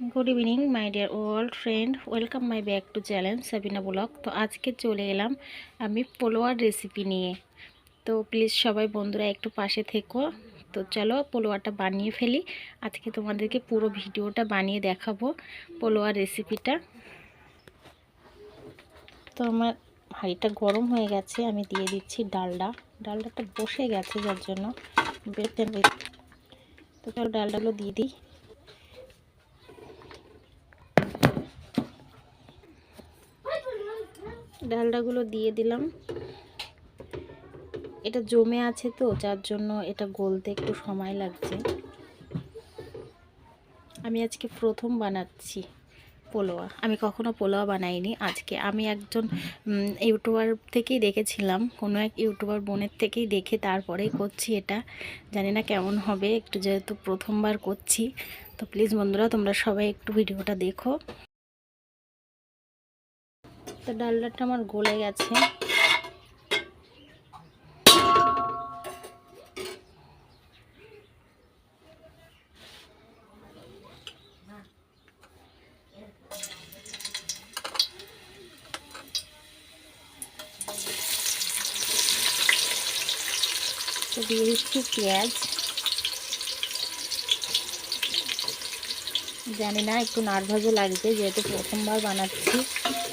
Good evening my dear old friend welcome my back to challenge Sabina blog তো আজকে চলে এলাম আমি পোলোয়ার রেসিপি নিয়ে। তো প্লিজ সবাই বন্ধুরা একটু পাশে থেকো। তো চলো পোলোয়াটা বানিয়ে ফেলি। আজকে তোমাদেরকে পুরো ভিডিওটা বানিয়ে দেখাবো পোলোয়ার রেসিপিটা তো আমার হাঁড়িটা গরম হয়ে গেছে, আমি দিয়ে দিচ্ছি ডালডা। ডালডাটা বসে গেছে যার জন্য তো চলো ডালডাগুলো দিয়ে দিই। ডালডাগুলো দিয়ে দিলাম। এটা জমে আছে তো, যার জন্য এটা গলতে একটু সময় লাগছে। আমি আজকে প্রথম বানাচ্ছি পোলোয়া আমি কখনো পোলোয়া বানাইনি। আজকে আমি একজন ইউটিউবার থেকেই দেখেছিলাম। কোনো এক ইউটিউবার বোনের থেকেই দেখে তারপরেই করছি এটা। জানি না কেমন হবে। একটু যেহেতু প্রথমবার করছি, তো প্লিজ বন্ধুরা তোমরা সবাই একটু ভিডিওটা দেখো। তো ডালডাটা আমার গলে গেছে। দিয়ে দিচ্ছি পেঁয়াজ। জানি না, একটু নার্ভাসও লাগছে যেহেতু প্রথমবার বানাচ্ছি।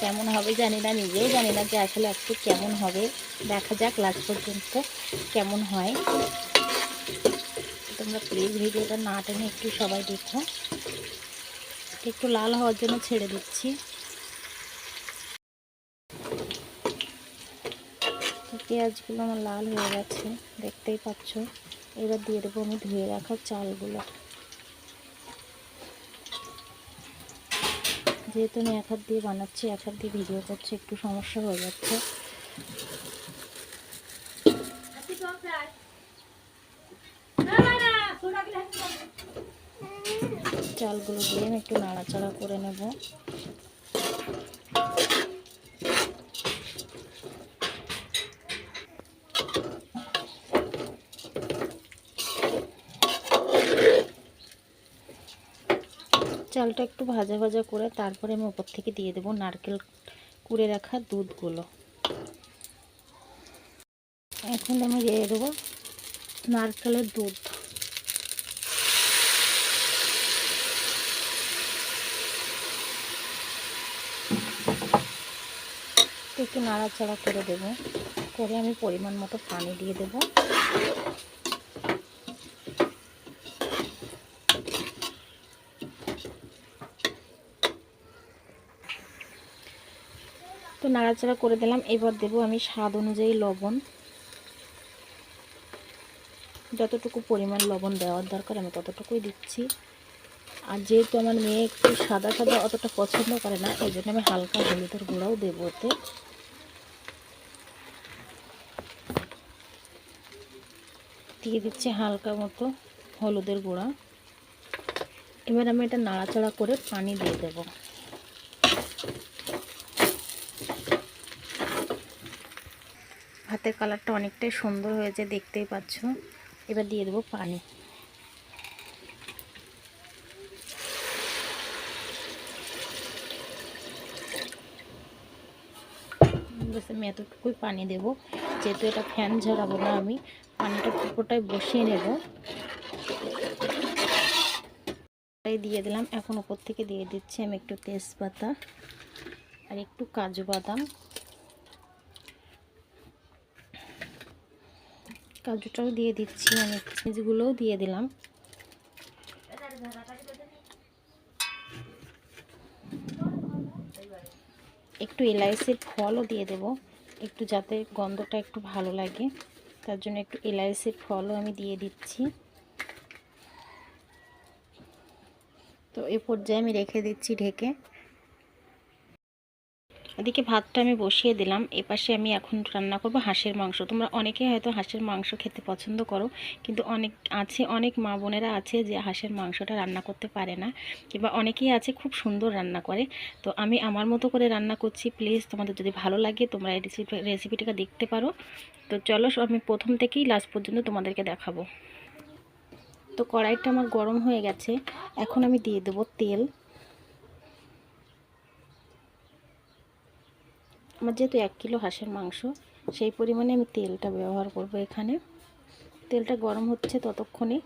কেমন হবে জানি না, নিজেও জানি না যে আসলে একটু কেমন হবে। দেখা যাক লাস্ট পর্যন্ত কেমন হয়। তোমরা প্লিজ ভিডিওটা না টেনে একটু সবাই দেখো। একটু লাল হওয়ার জন্য ছেড়ে দিচ্ছি। পেঁয়াজগুলো আমার লাল হয়ে গেছে, দেখতেই পাচ্ছ। এবার দিয়ে দেবো আমি ধুয়ে রাখা চালগুলো। যেহেতু আমি এক হাত দিয়ে বানাচ্ছি, এক হাত দিয়ে ভিডিও করছি, একটু সমস্যা হয়ে যাচ্ছে। চালগুলো দিয়ে আমি একটু নাড়াচাড়া করে নেব। চালটা একটু ভাজা ভাজা করে তারপরে আমি উপর থেকে দিয়ে দেবো নারকেল কুড়ে রাখা দুধগুলো। এখন আমি দিয়ে দেবো নারকেলের দুধ। একটু নাড়াচাড়া করে দেব। করে আমি পরিমাণ মতো পানি দিয়ে দেবো। নাড়াচাড়া করে দিলাম। এবার দেব আমি স্বাদ অনুযায়ী লবণ। যতটুকু পরিমাণ লবণ দেওয়ার দরকার আমি ততটুকুই দিচ্ছি। আর যেহেতু আমার মেয়ে একটু সাদা সাদা অতটা পছন্দ করে না, এই জন্য আমি হালকা হলুদের গুঁড়াও দেবো ওতে। দিয়ে দিচ্ছি হালকা মতো হলুদের গুঁড়া। এবার আমি এটা নাড়াচাড়া করে পানি দিয়ে দেবো। ভাতের কালারটা অনেকটাই সুন্দর হয়েছে, দেখতেই পাচ্ছ। এবার দিয়ে দেবো পানি। আমি এতটুকুই পানি দেবো। যেহেতু এটা ফ্যান ঝরাবো না আমি, পানিটা পুকুরটায় বসিয়ে নেব। দিয়ে দিলাম। এখন উপর থেকে দিয়ে দিচ্ছি আমি একটু তেজপাতা আর একটু কাজু বাদাম। কাজুটাও দিয়ে দিচ্ছি আমি। চিজগুলোও দিয়ে দিলাম। একটু এলাইচির ফলও দিয়ে দেব, একটু যাতে গন্ধটা একটু ভালো লাগে। তার জন্য একটু এলাইচির ফলও আমি দিয়ে দিচ্ছি। তো এ পর্যায়ে আমি রেখে দিচ্ছি ঢেকে। এদিকে ভাতটা আমি বসিয়ে দিলাম। এপাশে আমি এখন রান্না করব হাঁসের মাংস। তোমরা অনেকে হয়তো হাঁসের মাংস খেতে পছন্দ করো, কিন্তু অনেক, আছে অনেক মা বোনেরা আছে যে হাঁসের মাংসটা রান্না করতে পারে না, কিংবা অনেকেই আছে খুব সুন্দর রান্না করে। তো আমি আমার মতো করে রান্না করছি। প্লিজ তোমাদের যদি ভালো লাগে, তোমরা এই রেসিপি রেসিপিটাকে দেখতে পারো। তো চলো আমি প্রথম থেকেই লাস্ট পর্যন্ত তোমাদেরকে দেখাবো। তো কড়াইটা আমার গরম হয়ে গেছে। এখন আমি দিয়ে দেবো তেল। আমার যেহেতু এক কিলো হাঁসের মাংস, সেই পরিমাণে আমি তেলটা ব্যবহার করব এখানে। তেলটা গরম হচ্ছে ততক্ষণে,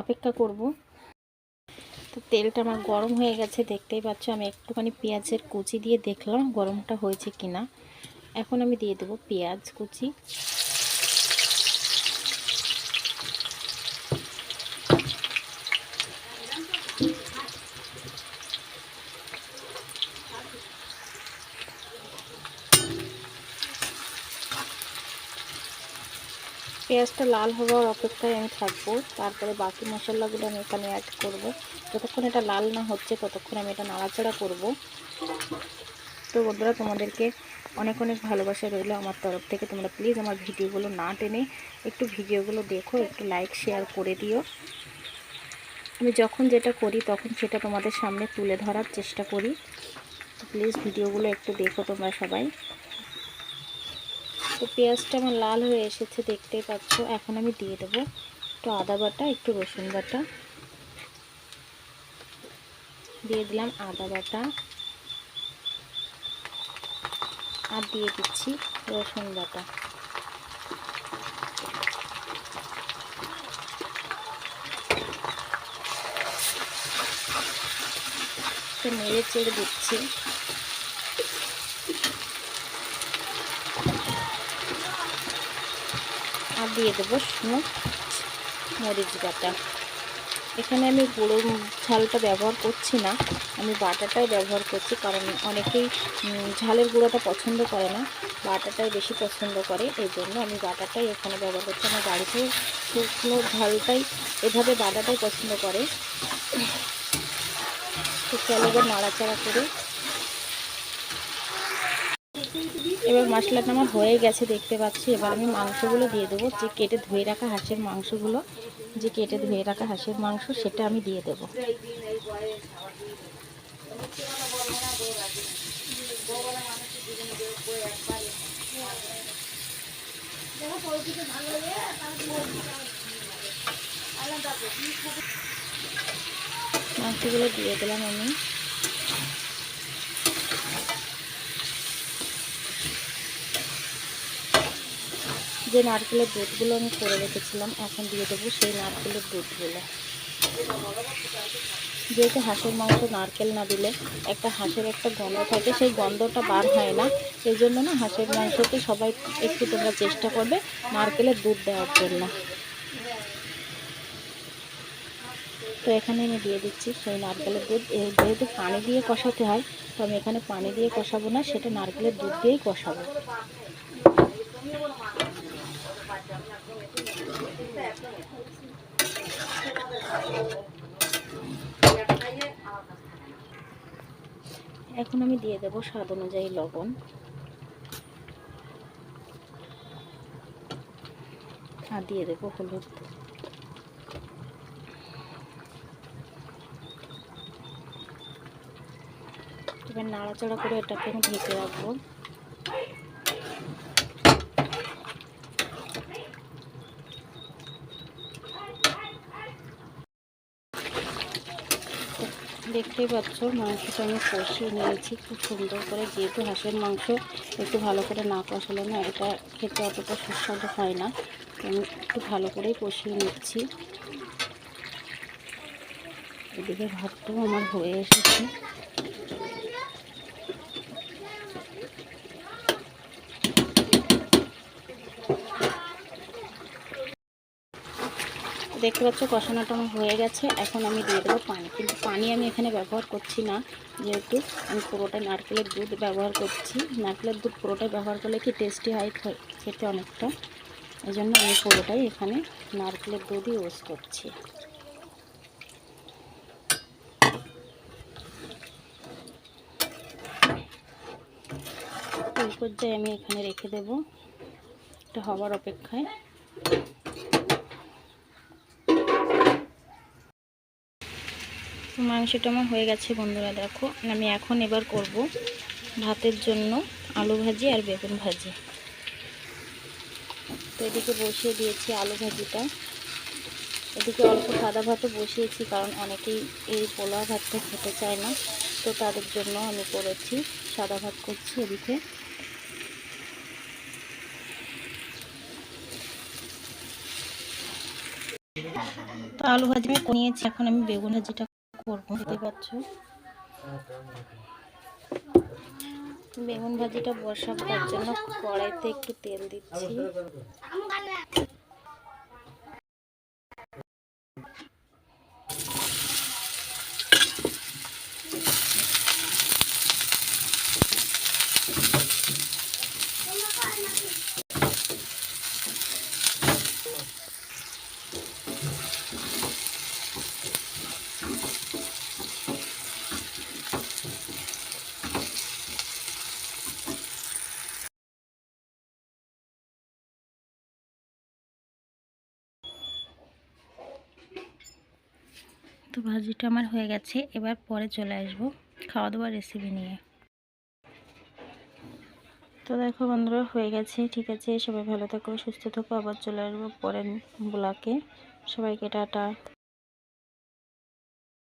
অপেক্ষা করব। তো তেলটা আমার গরম হয়ে গেছে, দেখতেই পাচ্ছ আমি একটুখানি পেঁয়াজের কুচি দিয়ে দেখলাম গরমটা হয়েছে কিনা। এখন আমি দিয়ে দেবো পেঁয়াজ কুচি। পেঁয়াজটা লাল হওয়ার অপেক্ষায় আমি থাকব। তারপরে বাকি মশলাগুলো আমি এখানে অ্যাড করব। যতক্ষণ এটা লাল না হচ্ছে, ততক্ষণ আমি এটা নাড়াচাড়া করব। তো বন্ধুরা, তোমাদেরকে অনেক অনেক ভালোবাসা রইল আমার তরফ থেকে। তোমরা প্লিজ আমার ভিডিওগুলো না টেনে একটু ভিডিওগুলো দেখো, একটু লাইক শেয়ার করে দিও। আমি যখন যেটা করি, তখন সেটা তোমাদের সামনে তুলে ধরার চেষ্টা করি। প্লিজ ভিডিওগুলো একটু দেখো তোমরা সবাই। তো পেঁয়াজটা আমার লাল হয়ে এসেছে, দেখতেই পাচ্ছ। এখন আমি দিয়ে দেবো একটু আদা বাটা, একটু রসুন বাটা। দিয়ে দিলাম আদা বাটা। আর দিয়ে দিচ্ছি রসুন বাটা। নেড়ে চেড়ে দিচ্ছি। আর দিয়ে দেবো শুকনো মরিচ বাটা। এখানে আমি গুঁড়ো ঝালটা ব্যবহার করছি না, আমি বাটাটাই ব্যবহার করছি, কারণ অনেকেই ঝালের গুঁড়োটা পছন্দ করে না, বাটাটাই বেশি পছন্দ করে, এই জন্য আমি বাটাটাই এখানে ব্যবহার করছি। আমার বাড়িতে শুকনো ঝালটাই, এভাবে বাটাটাই পছন্দ করে। তো চলো নাড়াচাড়া করে এবার মশলাটা আমার হয়ে গেছে, দেখতে পাচ্ছি। এবার আমি মাংসগুলো দিয়ে দেবো। যে কেটে ধুয়ে রাখা হাঁসের মাংসগুলো, যে কেটে ধুয়ে রাখা হাঁসের মাংস, সেটা আমি দিয়ে দেবো। মাংসগুলো দিয়ে দিলাম আমি। যে নারকেলের দুধগুলো আমি করে রেখেছিলাম, এখন দিয়ে দেবো সেই নারকেলের দুধগুলো। যেহেতু হাঁসের মাংস নারকেল না দিলে একটা হাঁসের একটা গন্ধ থাকে, সেই গন্ধটা বার হয় না। এই জন্য না হাঁসের মাংসতে সবাই একটু তোমরা চেষ্টা করবে নারকেলের দুধ দেওয়ার জন্য। তো এখানে আমি দিয়ে দিচ্ছি সেই নারকেলের দুধ। যেহেতু পানি দিয়ে কষাতে হয়, তো আমি এখানে পানি দিয়ে কষাবো না, সেটা নারকেলের দুধ দিয়েই কষাবো। এখন আমি দিয়ে দেব স্বাদ অনুযায়ী লবণ। আর দিয়ে দেব হলুদ। এবার নাড়াচাড়া করে এটাকে আমি ঢেকে রাখব। দেখতেই পাচ্ছ, মাংসটা আমি কষিয়ে নিয়েছি। খুব সুন্দর করে, যেহেতু হাঁসের মাংস একটু ভালো করে না কষালে না, এটা খেতে অতটা সুস্বাদু হয় না। আমি একটু ভালো করেই কষিয়ে নিচ্ছি। এদিকে ভাতটাও আমার হয়ে এসেছে। দেখতে পাচ্ছ কষানোটা আমার হয়ে গেছে। এখন আমি দিয়ে দেবো পানি। কিন্তু পানি আমি এখানে ব্যবহার করছি না, যেহেতু আমি পুরোটাই নারকেলের দুধ ব্যবহার করছি। নারকেলের দুধ পুরোটাই ব্যবহার করলে কি টেস্টি হয় খেতে অনেকটা। এই জন্য আমি পুরোটাই এখানে নারকেলের দুধই ইউজ করছি। এই পর্যায়ে আমি এখানে রেখে দেবো। এটা হওয়ার অপেক্ষায়। মাংসটা আমার হয়ে গেছে বন্ধুরা, দেখো। আমি এখন এবার করব ভাতের জন্য আলু ভাজি আর বেগুন ভাজি। তো এদিকে বসিয়ে দিয়েছি আলু ভাজিটা। এদিকে অল্প সাদা ভাতও বসিয়েছি, কারণ অনেকেই এই পোলা ভাতটা খেতে চায় না। তো তাদের জন্য আমি করেছি, সাদা ভাত করছি এদিকে। তো আলু ভাজি আমি কমিয়েছি এখন আমি বেগুন ভাজিটা বেগুন ভাজিটা বসাবো তার জন্য কড়াইতে একটু তেল দিচ্ছি। তো ভাজিটা আমার হয়ে গেছে, এবার পরে চলে আসব খাওয়া দাওয়ার রেসিপি নিয়ে। তো দেখো বন্ধুরা, হয়ে গেছে, ঠিক আছে? সবাই ভালো থাকো, সুস্থ থাকো, আবার চলে আসব পরের ব্লকে সবাইকে টাটা।